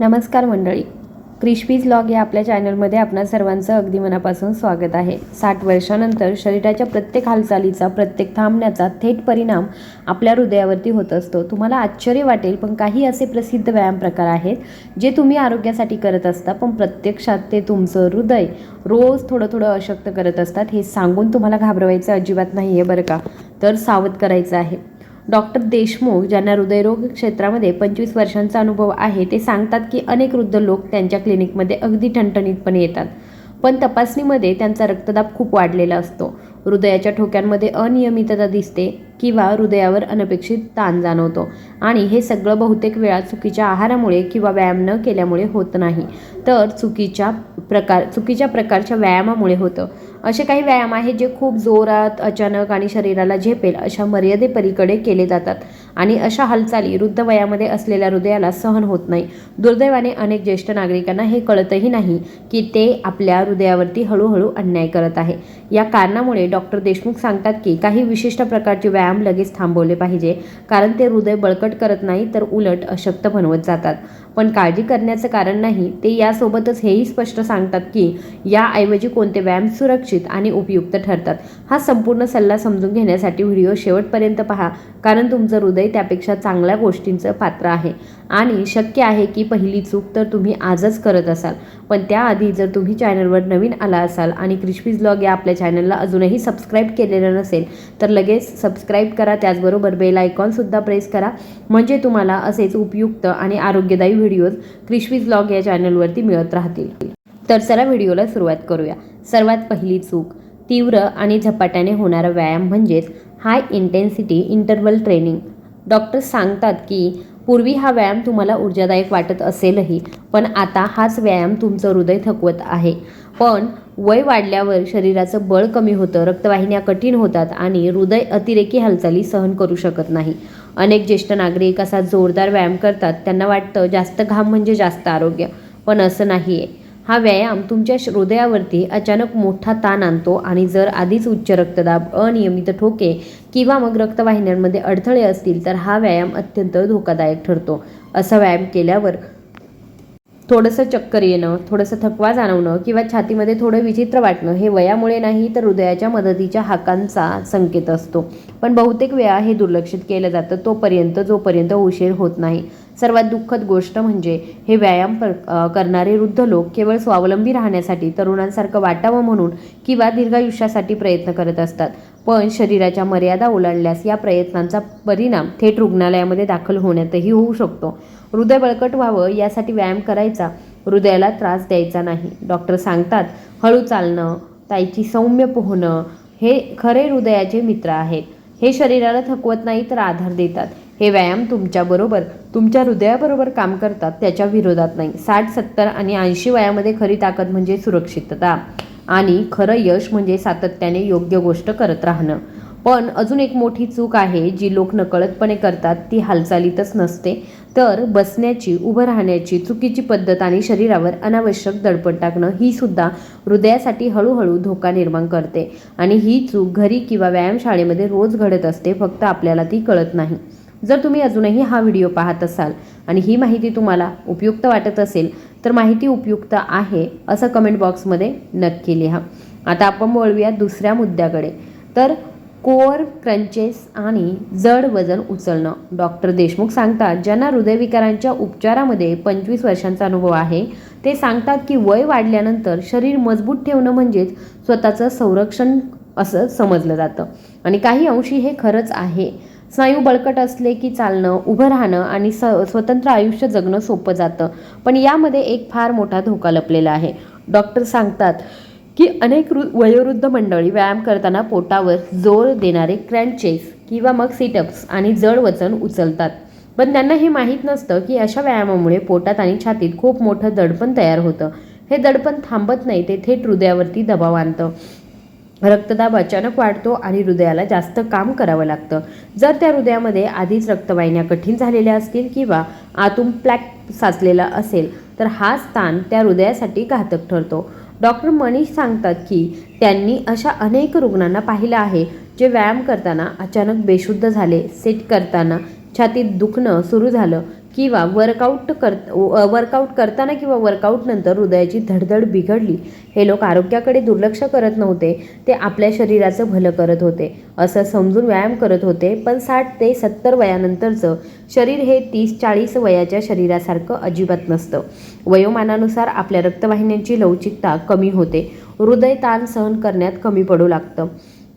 नमस्कार मंडळी. क्रिशपीज लॉग या आपल्या चॅनलमध्ये आपणा सर्वांचं अगदी मनापासून स्वागत आहे. साठ वर्षानंतर शरीराच्या प्रत्येक हालचालीचा प्रत्येक थांबण्याचा थेट परिणाम आपल्या हृदयावरती होत असतो. तुम्हाला आश्चर्य वाटेल पण काही असे प्रसिद्ध व्यायाम प्रकार आहेत जे तुम्ही आरोग्यासाठी करत असता पण प्रत्यक्षात ते तुमचं हृदय रोज थोडं थोडं अशक्त करत असतात हे सांगून तुम्हाला घाबरवायचं अजिबात नाही आहे बरं का? तर सावध करायचं आहे. डॉक्टर देशमुख ज्यांना हृदयरोग क्षेत्रामध्ये पंचवीस वर्षांचा अनुभव आहे ते सांगतात की अनेक वृद्ध लोक त्यांच्या क्लिनिकमध्ये अगदी ठणठणीतपणे येतात. पण तपासणीमध्ये त्यांचा रक्तदाब खूप वाढलेला असतो. हृदयाच्या ठोक्यांमध्ये अनियमितता दिसते किंवा हृदयावर अनपेक्षित ताण जाणवतो. आणि हे सगळं बहुतेक वेळा चुकीच्या आहारामुळे किंवा व्यायाम न केल्यामुळे होत नाही. तर चुकीच्या प्रकार चुकीच्या प्रकारच्या व्यायामामुळे होतं. असे काही व्यायाम आहेत जे खूप जोरात अचानक आणि शरीराला झेपेल अशा मर्यादेपलीकडे केले जातात. आणि अशा हालचाली वृद्ध वयामध्ये असलेल्या हृदयाला सहन होत नाही. दुर्दैवाने अनेक ज्येष्ठ नागरिकांना हे कळतही नाही की ते आपल्या हृदयावरती हळूहळू अन्याय करत आहे. या कारणामुळे डॉक्टर देशमुख सांगतात की काही विशिष्ट प्रकारचे व्यायाम लगेच थांबवले पाहिजे. कारण ते हृदय बळकट करत नाही तर उलट अशक्त बनवत जातात. पण काळजी करण्याचं कारण नाही ते यासोबतच हेही स्पष्ट सांगतात की याऐवजी कोणते व्यायाम सुरक्षित आणि उपयुक्त ठरतात. हा संपूर्ण सल्ला समजून घेण्यासाठी व्हिडिओ शेवटपर्यंत पहा कारण तुमचं हृदय त्यापेक्षा चांगल्या गोष्टींचं पात्र आहे. आणि शक्य आहे की पहिली चूक तर तुम्ही आजच करत असाल पण त्याआधी जर तुम्ही चॅनलवर नवीन आला असाल आणि क्रिस्पीज ब्लॉग या आपल्या चॅनलला अजूनही सबस्क्राईब केलेलं नसेल तर लगेच सबस्क्राईब करा त्याचबरोबर बेल आयकॉनसुद्धा प्रेस करा. म्हणजे तुम्हाला असेच उपयुक्त आणि आरोग्यदायी व्हिडिओज क्रिशपीज ब्लॉग या चॅनलवरती मिळत राहतील. तर चला व्हिडिओला सुरुवात करूया. सर्वात पहिली चूक तीव्र आणि झपाट्याने होणारा व्यायाम म्हणजेच high intensity interval training doctor सांगतात की पूर्वी हा व्यायाम तुम्हाला ऊर्जादायक वाटत असेलही पण आता हाच व्यायाम तुमचं हृदय थकवत आहे. पण वय वाढल्यावर शरीराचं बळ कमी होतं रक्तवाहिन्या कठीण होतात आणि हृदय अतिरेकी हालचाली सहन करू शकत नाही. अनेक ज्येष्ठ नागरिक असा जोरदार व्यायाम करतात. त्यांना वाटतं जास्त घाम म्हणजे जास्त आरोग्य. पण असं नाही आहे हा व्यायाम तुमच्या हृदयावरती अचानक मोठा ताण आणतो आणि जर आधीच उच्च रक्तदाब अनियमित ठोके किंवा मग रक्तवाहिन्यांमध्ये अडथळे असतील तर हा व्यायाम अत्यंत धोकादायक ठरतो. असा व्यायाम केल्यावर थोडंसं चक्कर येणं थोडंसं थकवा जाणवणं किंवा छातीमध्ये थोडं विचित्र वाटणं हे वयामुळे नाही तर हृदयाच्या मदतीच्या हाकांचा संकेत असतो. पण बहुतेक वेळा हे दुर्लक्षित केलं जातं तोपर्यंत जोपर्यंत उशीर होत नाही. सर्वात दुःखद गोष्ट म्हणजे हे व्यायाम पर करणारे वृद्ध लोक केवळ स्वावलंबी राहण्यासाठी तरुणांसारखं वाटावं म्हणून किंवा दीर्घायुष्यासाठी प्रयत्न करत असतात. पण शरीराच्या मर्यादा ओलांडल्यास या प्रयत्नांचा परिणाम थेट रुग्णालयामध्ये दाखल होण्यातही होऊ शकतो. हृदय बळकट व्हावं यासाठी व्यायाम करायचा. हृदयाला त्रास द्यायचा नाही. डॉक्टर सांगतात हळू चालणं ताईची सौम्य पोहणं हे खरे हृदयाचे मित्र आहेत. हे शरीराला थकवत नाही तर आधार देतात. हे व्यायाम तुमच्याबरोबर तुमच्या हृदयाबरोबर काम करतात त्याच्या विरोधात नाही. साठ सत्तर आणि ऐंशी वयामध्ये खरी ताकद म्हणजे सुरक्षितता आणि खरं यश म्हणजे सातत्याने योग्य गोष्ट करत राहणं. पण अजून एक मोठी चूक आहे जी लोक नकळतपणे करतात ती हालचालीतच नसते. तर बसण्याची उभं राहण्याची चुकीची पद्धत आणि शरीरावर अनावश्यक दडपण टाकणं ही सुद्धा हृदयासाठी हळूहळू धोका निर्माण करते. आणि ही चूक घरी किंवा व्यायामशाळेमध्ये रोज घडत असते फक्त आपल्याला ती कळत नाही. जर तुम्ही अजूनही हा व्हिडिओ पाहत असाल आणि ही माहिती तुम्हाला उपयुक्त वाटत असेल तर माहिती उपयुक्त आहे असं कमेंट बॉक्समध्ये नक्की लिहा. आता आपण वळूया दुसऱ्या मुद्द्याकडे. तर कोअर क्रंचेस आणि जड वजन उचलणं. डॉक्टर देशमुख सांगतात ज्यांना हृदयविकारांच्या उपचारामध्ये पंचवीस वर्षांचा अनुभव आहे ते सांगतात की वय वाढल्यानंतर शरीर मजबूत ठेवणं म्हणजेच स्वतःचं संरक्षण असं समजलं जातं. आणि काही अंशी हे खरंच आहे. स्नायू बळकट असले की चालणं उभं राहणं आणि स स्वतंत्र आयुष्य जगणं सोपं जातं. पण यामध्ये एक फार मोठा धोका लपलेला आहे. डॉक्टर सांगतात की अनेक रु वयोवृद्ध मंडळी व्यायाम करताना पोटावर जोर देणारे क्रँचेस किंवा मग सिटअप्स आणि जड वजन उचलतात. पण त्यांना हे माहीत नसतं की अशा व्यायामामुळे पोटात आणि छातीत खूप मोठं दडपण तयार होतं. हे दडपण थांबत नाही ते थेट हृदयावरती दबाव आणतं. रक्तदाब अचानक वाढतो आणि हृदयाला जास्त काम करावं लागतं. जर त्या हृदयामध्ये आधीच रक्तवाहिन्या कठीण झालेल्या असतील किंवा आतून प्लॅक साचलेला असेल तर हा स्थान त्या हृदयासाठी घातक ठरतो. डॉक्टर मनीष सांगतात की त्यांनी अशा अनेक रुग्णांना पाहिलं आहे जे व्यायाम करताना अचानक बेशुद्ध झाले. सेट करताना छातीत दुखणं सुरू झालं. किंवा वर्कआउट कर वर्कआउट करताना किंवा वर्कआउट नंतर हृदयाची धडधड बिघडली हे लोक आरोग्याकडे दुर्लक्ष करत नव्हते. ते आपल्या शरीराचं भलं करत होते. असं समजून व्यायाम करत होते पण साठ ते सत्तर वयानंतरचं शरीर हे तीस चाळीस वयाच्या शरीरासारखं अजिबात नसतं. वयोमानानुसार आपल्या रक्तवाहिन्यांची लवचिकता कमी होते. हृदय ताण सहन करण्यात कमी पडू लागतं.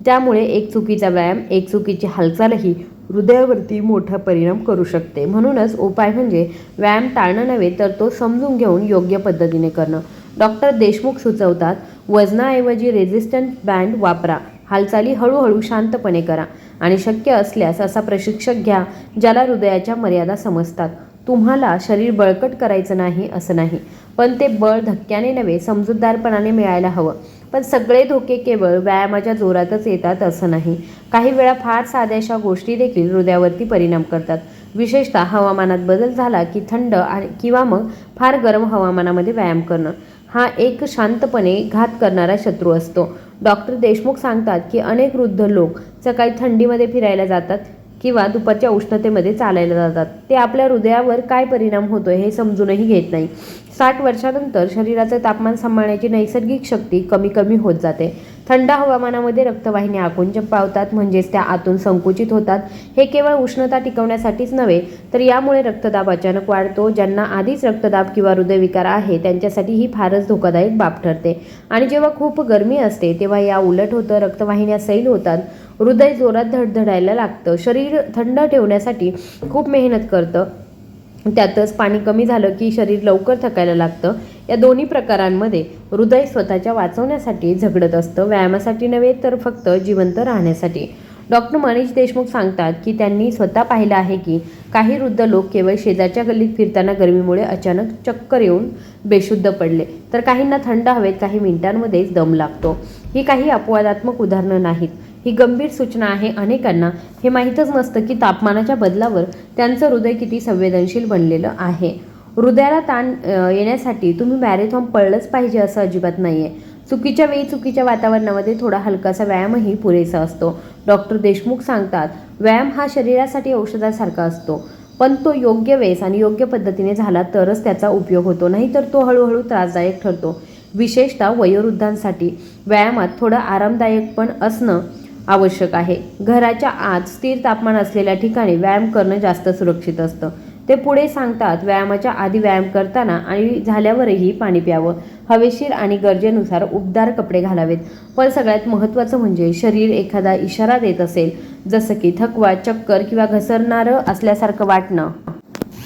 त्यामुळे एक चुकीचा व्यायाम एक चुकीची हालचालही हृदयावरती मोठा परिणाम करू शकते. म्हणूनच उपाय म्हणजे व्यायाम टाळणं नव्हे तर तो समजून घेऊन योग्य पद्धतीने करणं. डॉक्टर देशमुख सुचवतात वजनाऐवजी रेझिस्टंट बँड वापरा. हालचाली हळूहळू शांतपणे करा आणि शक्य असल्यास असा प्रशिक्षक घ्या ज्याला हृदयाच्या मर्यादा समजतात. तुम्हाला शरीर बळकट करायचं नाही असं नाही. पण ते बळ धक्क्याने नव्हे समजूतदारपणाने मिळायला हवं. पण सगळे धोके केवळ व्यायामाच्या जोरातच येतात असं नाही. काही वेळा फार साध्याशा गोष्टी देखील हृदयावरती परिणाम करतात. विशेषतः हवामानात बदल झाला की थंड आणि किंवा मग फार गरम हवामानामध्ये व्यायाम करणं. हा एक शांतपणे घात करणारा शत्रू असतो. डॉक्टर देशमुख सांगतात की अनेक वृद्ध लोक सकाळी थंडीमध्ये फिरायला जातात किंवा दुपारच्या उष्णतेमध्ये चालायला जातात. ते आपल्या हृदयावर काय परिणाम होतो हे समजूनही घेत नाही. साठ वर्षानंतर शरीराचं तापमान सांभाळण्याची नैसर्गिक शक्ती कमी कमी होत जाते. थंड हवामानामध्ये रक्तवाहिन्या आकुंचन पावतात म्हणजेच त्या आतून संकुचित होतात. हे केवळ उष्णता टिकवण्यासाठीच नव्हे तर यामुळे रक्तदाब अचानक वाढतो ज्यांना आधीच रक्तदाब किंवा हृदयविकार आहे त्यांच्यासाठी ही फारच धोकादायक बाब ठरते. आणि जेव्हा खूप गरमी असते तेव्हा या उलट होतं रक्तवाहिन्या सैल होतात हृदय जोरात धडधडायला लागतं शरीर थंड ठेवण्यासाठी खूप मेहनत करतं. त्यातच पाणी कमी झालं की शरीर लवकर थकायला लागतं. या दोन्ही प्रकारांमध्ये हृदय स्वतःच्या वाचवण्यासाठी झगडत असतं. व्यायामासाठी नव्हे तर फक्त जिवंत राहण्यासाठी. डॉक्टर मनीष देशमुख सांगतात की त्यांनी स्वतः पाहिलं आहे की काही वृद्ध लोक केवळ शेजारच्या गल्लीत फिरताना गरमीमुळे अचानक चक्कर येऊन बेशुद्ध पडले. तर काहींना थंड हवेत काही मिनिटांमध्येच दम लागतो. ही काही अपवादात्मक उदाहरणं नाहीत. ही गंभीर सूचना आहे अनेकांना. हे माहीतच नसतं की तापमानाच्या बदलावर त्यांचं हृदय किती संवेदनशील बनलेलं आहे. हृदयाला ताण येण्यासाठी तुम्ही मॅरेथॉन पळलंच पाहिजे असं अजिबात नाही आहे चुकीच्या वेळी चुकीच्या वातावरणामध्ये थोडा हलकासा व्यायामही पुरेसा असतो. डॉक्टर देशमुख सांगतात व्यायाम हा शरीरासाठी औषधासारखा असतो. पण तो योग्य वेळेस आणि योग्य पद्धतीने झाला तरच त्याचा उपयोग होतो नाहीतर तो हळूहळू त्रासदायक ठरतो. विशेषतः वयोवृद्धांसाठी व्यायामात थोडं आरामदायक पण असणं आवश्यक आहे. घराच्या आत स्थिर तापमान असलेल्या ठिकाणी व्यायाम करणं जास्त सुरक्षित असतं. ते पुढे सांगतात व्यायामाच्या आधी व्यायाम करताना आणि झाल्यावरही पाणी प्यावं. हवेशीर आणि गरजेनुसार उबदार कपडे घालावेत. पण सगळ्यात महत्त्वाचं म्हणजे शरीर एखादा इशारा देत असेल जसं की थकवा चक्कर किंवा घसरणारं असल्यासारखं वाटणं.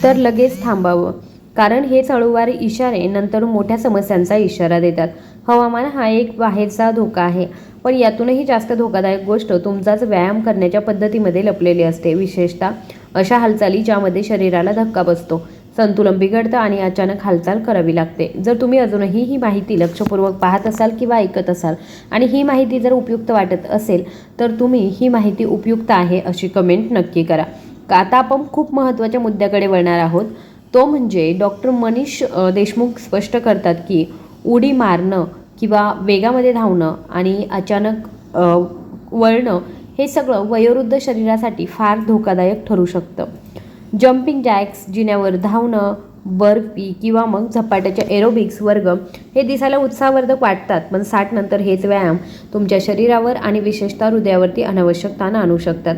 तर लगेच थांबावं. कारण हे चळूवार इशारे नंतर मोठ्या समस्यांचा इशारा देतात. हवामान हा एक बाहेरचा धोका आहे. पण यातूनही जास्त धोकादायक गोष्ट तुमचाच व्यायाम करण्याच्या पद्धतीमध्ये लपलेली असते. विशेषतः अशा हालचाली ज्यामध्ये शरीराला धक्का बसतो. संतुलन बिघडतं आणि अचानक हालचाल करावी लागते. जर तुम्ही अजूनही ही माहिती लक्षपूर्वक पाहत असाल किंवा ऐकत असाल आणि ही माहिती जर उपयुक्त वाटत असेल तर तुम्ही ही माहिती उपयुक्त आहे अशी कमेंट नक्की करा. का आता आपण खूप महत्त्वाच्या मुद्द्याकडे वळणार आहोत. तो म्हणजे डॉक्टर मनीष देशमुख स्पष्ट करतात की उडी मारणं किंवा वेगामध्ये धावणं आणि अचानक वळणं हे सगळं वयोवृद्ध शरीरासाठी फार धोकादायक ठरू शकतं. जम्पिंग जॅक्स जिन्यावर धावणं बर्फी किंवा मग झपाट्याच्या एरोबिक्स वर्ग हे दिसायला उत्साहवर्धक वाटतात पण साठ नंतर हेच व्यायाम तुमच्या शरीरावर आणि विशेषतः हृदयावरती अनावश्यक ताण आणू शकतात.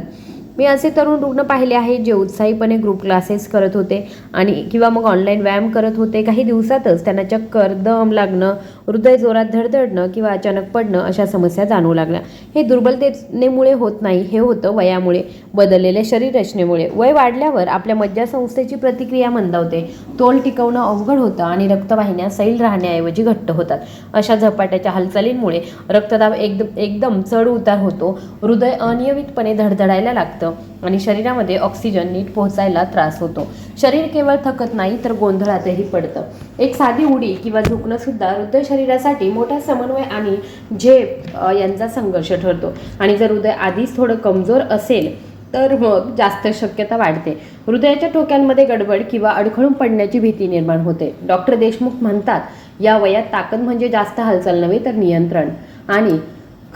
मी असे तरुण रुग्ण पाहिले आहेत जे उत्साहीपणे ग्रुप क्लासेस करत होते आणि किंवा मग ऑनलाईन व्यायाम करत होते. काही दिवसातच त्यांना चक्कर दम लागणं हृदय जोरात धडधडणं किंवा अचानक पडणं अशा समस्या जाणवू लागल्या. हे दुर्बलतेनेमुळे होत नाही हे होतं वयामुळे बदललेल्या शरीर रचनेमुळे वय वाढल्यावर आपल्या मज्जासंस्थेची प्रतिक्रिया मंदावते. तोल टिकवणं अवघड होतं आणि रक्तवाहिन्या सैल राहण्याऐवजी घट्ट होतात. अशा झपाट्याच्या हालचालींमुळे रक्तदाब एकदम एकदम चढ उतार होतो. हृदय अनियमितपणे धडधडायला लागतं. आणि शरीरामध्ये ऑक्सिजन नीट पोहोचायला त्रास होतो. शरीर केवळ थकत नाही तर गोंधळातही पडतं. एक साधी उडी किंवा झुकणं सुद्धा हृदय शरीरासाठी मोठा समन्वय आणि झेप यांचा संघर्ष ठरतो. आणि जर हृदय आधीच थोडं कमजोर असेल तर मग जास्त शक्यता वाढते. हृदयाच्या ठोक्यांमध्ये गडबड किंवा अडखळून पडण्याची भीती निर्माण होते. डॉक्टर देशमुख म्हणतात या वयात ताकद म्हणजे जास्त हालचाल नव्हे तर नियंत्रण. आणि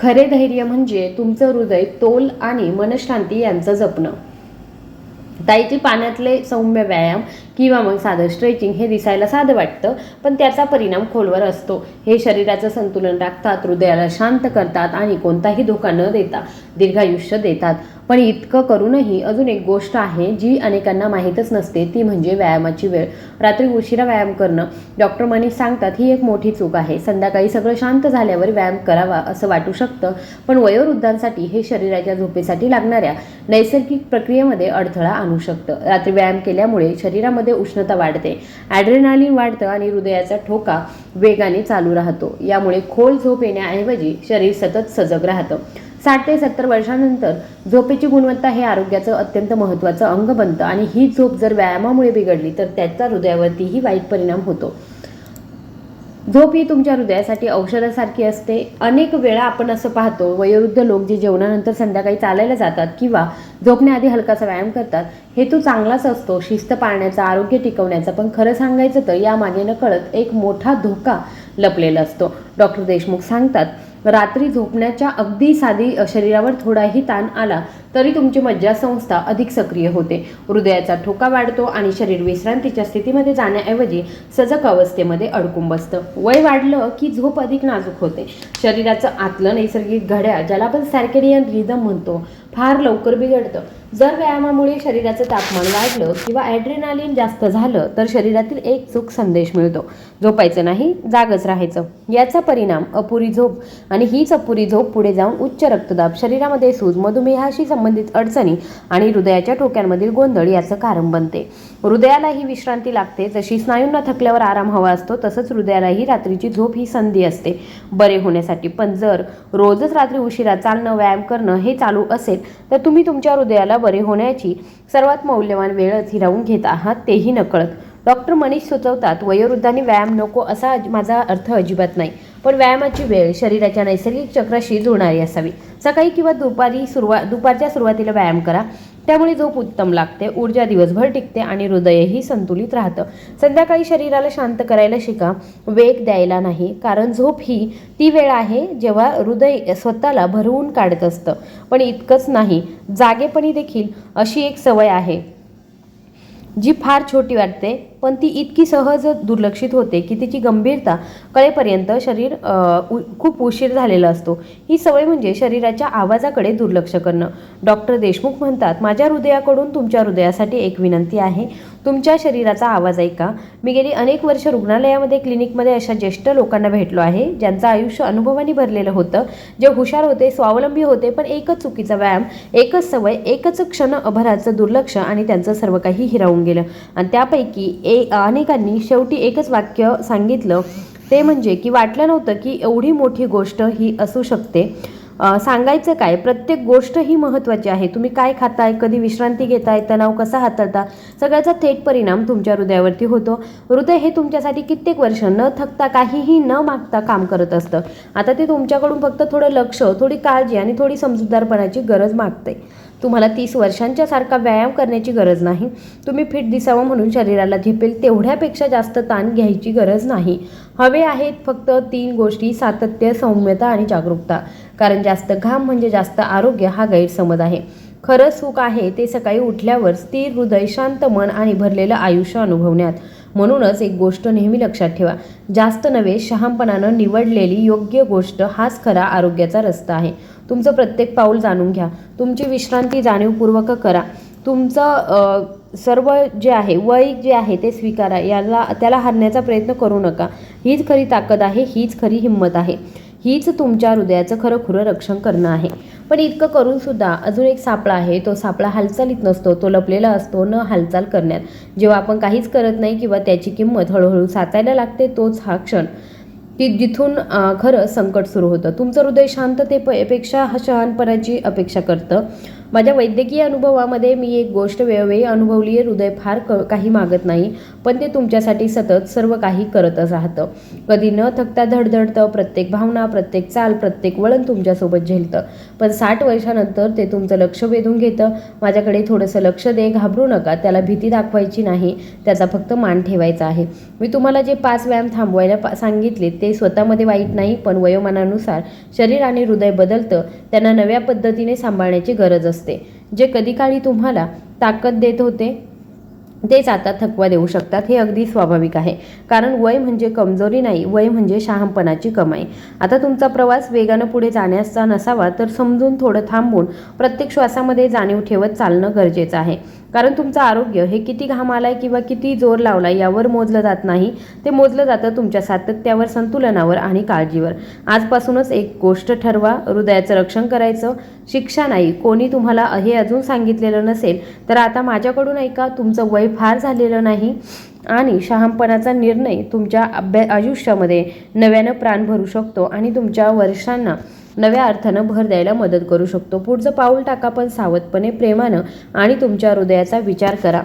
खरे धैर्य म्हणजे तुमचं हृदय तोल आणि मनशांती यांचं जपणं. ताईतील पाण्यातले सौम्य व्यायाम किंवा मग साधं स्ट्रेचिंग हे दिसायला साधं वाटतं पण त्याचा परिणाम खोलवर असतो. हे शरीराचं संतुलन राखतात हृदयाला शांत करतात आणि कोणताही धोका न देता दीर्घायुष्य देतात. पण इतकं करूनही अजून एक गोष्ट आहे जी अनेकांना माहीतच नसते ती म्हणजे व्यायामाची वेळ. रात्री उशिरा व्यायाम करणं. डॉक्टर मनीष सांगतात ही एक मोठी चूक आहे. संध्याकाळी सगळं शांत झाल्यावर व्यायाम करावा असं वाटू शकतं पण वयोवृद्धांसाठी हे शरीराच्या झोपेसाठी लागणाऱ्या नैसर्गिक प्रक्रियेमध्ये अडथळा आणू शकतं. रात्री व्यायाम केल्यामुळे शरीरामध्ये उष्णता वाढते. ॲड्रेनालिन वाढतं आणि हृदयाचा ठोका वेगाने चालू राहतो. यामुळे खोल झोप येण्याऐवजी शरीर सतत सजग राहतं. साठ ते सत्तर वर्षानंतर झोपेची गुणवत्ता हे आरोग्याचं अत्यंत महत्त्वाचं अंग बनतं आणि ही झोप जर व्यायामामुळे बिघडली तर त्याचा हृदयावरतीही वाईट परिणाम होतो. झोप ही तुमच्या हृदयासाठी औषधासारखी असते. अनेक वेळा आपण असं पाहतो वयोवृद्ध लोक जे जेवणानंतर संध्याकाळी चालायला जातात किंवा झोपण्याआधी हलकासा व्यायाम करतात हेतू चांगलाच असतो. शिस्त पाळण्याचा आरोग्य टिकवण्याचा पण खरं सांगायचं तर यामागे न कळत एक मोठा धोका लपलेला असतो. डॉक्टर देशमुख सांगतात रात्री झोपण्याच्या अगदी साधी शरीरावर थोडाही ताण आला तरी तुमची मज्जासंस्था अधिक सक्रिय होते. हृदयाचा ठोका वाढतो आणि शरीर विश्रांतीच्या स्थितीमध्ये जाण्याऐवजी सजग अवस्थेमध्ये अडकून बसतं. वय वाढलं की झोप अधिक नाजूक होते. शरीराचं आतलं नैसर्गिक घड्याळ ज्याला आपण सॅर्केडियन रिदम म्हणतो फार लवकर बिघडतं. जर व्यायामामुळे शरीराचं तापमान वाढलं किंवा ॲड्रेनालिन जास्त झालं तर शरीरातील एक चूक संदेश मिळतो. झोपायचं नाही जागच राहायचं. याचा परिणाम अपुरी झोप आणि हीच अपुरी झोप पुढे जाऊन उच्च रक्तदाब शरीरामध्ये सूज मधुमेहाशी संबंधित अडचणी आणि हृदयाच्या ठोक्यांमधील गोंधळ याचं कारण बनते. हृदयालाही विश्रांती लागते. जशी स्नायूंना थकल्यावर आराम हवा असतो तसंच हृदयालाही रात्रीची झोप ही संधी असते. बरे होण्यासाठी पण जर रोजच रात्री उशिरा चालणं व्यायाम करणं हे चालू असेल तर तुम्ही तुमच्या हृदयाला बरे होण्याची सर्वात मौल्यवान वेळच हिरावून घेत आहात तेही नकळत. डॉक्टर मनीष सुचवतात वयोवृद्धांनी व्यायाम नको असा माझा अर्थ अजिबात नाही. पण व्यायामाची वेळ शरीराच्या नैसर्गिक चक्राशी जुळणारी असावी. सकाळी किंवा दुपारी सुरुवात दुपारच्या सुरुवातीला व्यायाम करा. त्यामुळे झोप उत्तम लागते ऊर्जा दिवसभर टिकते आणि हृदयही संतुलित राहतं. संध्याकाळी शरीराला शांत करायला शिका वेग द्यायला नाही कारण झोप ही ती वेळ आहे जेव्हा हृदय स्वतःला भरवून काढत असतं. पण इतकंच नाही जागेपणी देखील अशी एक सवय आहे. जी फार छोटी वाटते पण ती इतकी सहज दुर्लक्षित होते की तिची गंभीरता कळेपर्यंत शरीर उ- खूप उशीर झालेला असतो. ही सवय म्हणजे शरीराच्या आवाजाकडे दुर्लक्ष करणं. डॉक्टर देशमुख म्हणतात माझ्या हृदयाकडून तुमच्या हृदयासाठी एक विनंती आहे. तुमच्या शरीराचा आवाज ऐका. मी गेली अनेक वर्ष रुग्णालयामध्ये क्लिनिकमध्ये अशा ज्येष्ठ लोकांना भेटलो आहे ज्यांचं आयुष्य अनुभवाने भरलेलं होतं. जे हुशार होते स्वावलंबी होते पण एकच चुकीचा व्यायाम एकच सवय एकच क्षण अभराचं दुर्लक्ष आणि त्यांचं सर्व काही हिरावून गेलं. आणि त्यापैकी ए अनेकांनी शेवटी एकच वाक्य सांगितलं. ते म्हणजे की वाटलं नव्हतं की एवढी मोठी गोष्ट ही असू शकते. सांगायचं काय? प्रत्येक गोष्ट ही महत्त्वाची आहे. तुम्ही काय खाताय? कधी विश्रांती घेताय? तणाव कसा हाताळता? सगळ्याचा थेट परिणाम तुमच्या हृदयावरती होतो. हृदय हे तुमच्यासाठी कित्येक वर्ष न थकता काहीही न मागता काम करत असतं. आता ते तुमच्याकडून फक्त थोडं लक्ष थोडी काळजी आणि थोडी समजूतदारपणाची गरज मागते तुम्हाला तीस वर्षांच्या सारखा व्यायाम करण्याची गरज नाही. तुम्ही फिट दिसावं म्हणून शरीराला झेपेल तेवढ्यापेक्षा जास्त ताण घ्यायची गरज नाही. हवे आहेत फक्त तीन गोष्टी सातत्य सौम्यता आणि जागरूकता. कारण जास्त घाम म्हणजे जास्त आरोग्य हा गैरसमज आहे. खरं सुख आहे ते सकाळी उठल्यावर स्थिर हृदय शांत मन आणि भरलेलं आयुष्य अनुभवण्यात. म्हणूनच एक गोष्ट नेहमी लक्षात ठेवा. जास्त नव्हे शहामपणानं निवडलेली योग्य गोष्ट हाच खरा आरोग्याचा रस्ता आहे. तुमचं प्रत्येक पाऊल जाणून घ्या. तुमची विश्रांती जाणीवपूर्वक करा. तुमचं सर्व जे आहे वय जे आहे ते स्वीकारा. याला त्याला हरण्याचा प्रयत्न करू नका. हीच खरी ताकद आहे हीच खरी हिंमत आहे. हीच तुमच्या हृदयाचं खरं खुरं रक्षण करणं आहे. पण इतकं करून सुद्धा अजून एक सापळा आहे तो सापळा हालचालीत नसतो तो लपलेला असतो न हालचाल करण्यात. जेव्हा आपण काहीच करत नाही किंवा त्याची किंमत हळूहळू साचायला लागते तोच हा क्षण. की जिथून खरं संकट सुरू होतं. तुमचं हृदय शांततेपेक्षा शहानपणाची अपेक्षा करतं. माझ्या वैद्यकीय अनुभवामध्ये मी एक गोष्ट वेळोवेळी अनुभवली आहे हृदय फार क काही मागत नाही पण ते तुमच्यासाठी सतत सर्व काही करतच राहतं. कधी न थकता धडधडतं प्रत्येक भावना प्रत्येक चाल प्रत्येक वळण तुमच्यासोबत झेलतं. पण साठ वर्षानंतर ते तुमचं लक्ष वेधून घेतं. माझ्याकडे थोडंसं लक्ष दे घाबरू नका त्याला भीती दाखवायची नाही त्याचा फक्त मान ठेवायचा आहे. मी तुम्हाला जे पाच व्यायाम थांबवायला पा सांगितले ते स्वतःमध्ये वाईट नाही पण वयोमानानुसार शरीर आणि हृदय बदलतं. त्यांना नव्या पद्धतीने सांभाळण्याची गरज असते. जे कधी काळी तुम्हाला ताकद देत होते तेच आता थकवा देऊ शकतात हे अगदी स्वाभाविक आहे. कारण वय म्हणजे कमजोरी नाही वय म्हणजे शहामपणाची कमाई. आता तुमचा प्रवास वेगानं पुढे जाण्याचा नसावा तर समजून थोडं थांबून प्रत्येक श्वासामध्ये जाणीव ठेवत चालणं गरजेचं आहे. कारण तुमचं आरोग्य हे किती घाम आलाय किंवा किती जोर लावला यावर मोजलं जात नाही. ते मोजलं जातं तुमच्या सातत्यावर संतुलनावर आणि काळजीवर. आजपासूनच एक गोष्ट ठरवा हृदयाचं रक्षण करायचं. शिक्षा नाही कोणी तुम्हाला हे अजून सांगितलेलं नसेल तर आता माझ्याकडून ऐका तुमचं वय फार झालेलं नाही. आणि शहाणपणाचा निर्णय तुमच्या अभ्या आयुष्यामध्ये नव्यानं प्राण भरू शकतो आणि तुमच्या वर्षांना नव्या अर्थानं भर द्यायला मदत करू शकतो. पुढचं पाऊल टाका पण सावधपणे प्रेमानं आणि तुमच्या हृदयाचा विचार करा.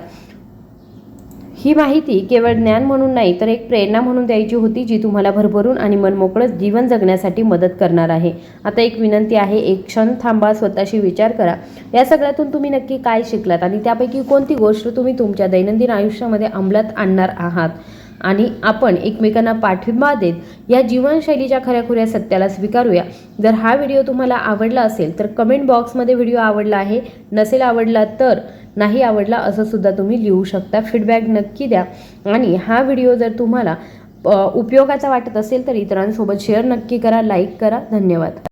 ही माहिती केवळ ज्ञान म्हणून नाही तर एक प्रेरणा म्हणून द्यायची होती जी तुम्हाला भरभरून आणि मनमोकळं जीवन जगण्यासाठी मदत करणार आहे. आता एक विनंती आहे एक क्षण थांबा स्वतःशी विचार करा. या सगळ्यातून तुम्ही नक्की काय शिकलात आणि त्यापैकी कोणती गोष्ट तुम्ही तुमच्या दैनंदिन आयुष्यामध्ये अंमलात आणणार आहात? आणि आपण एकमेकांना पाठिंबा देत या जीवनशैलीच्या खऱ्याखुऱ्या सत्याला स्वीकारूया. जर हा व्हिडिओ तुम्हाला आवडला असेल तर कमेंट बॉक्समध्ये व्हिडिओ आवडला आहे नसेल आवडला तर नाही आवडला असं सुद्धा तुम्ही लिहू शकता. फीडबॅक नक्की द्या. आणि हा व्हिडिओ जर तुम्हाला उपयोगाचा वाटत असेल तर इतरांसोबत शेअर नक्की करा लाईक करा. धन्यवाद.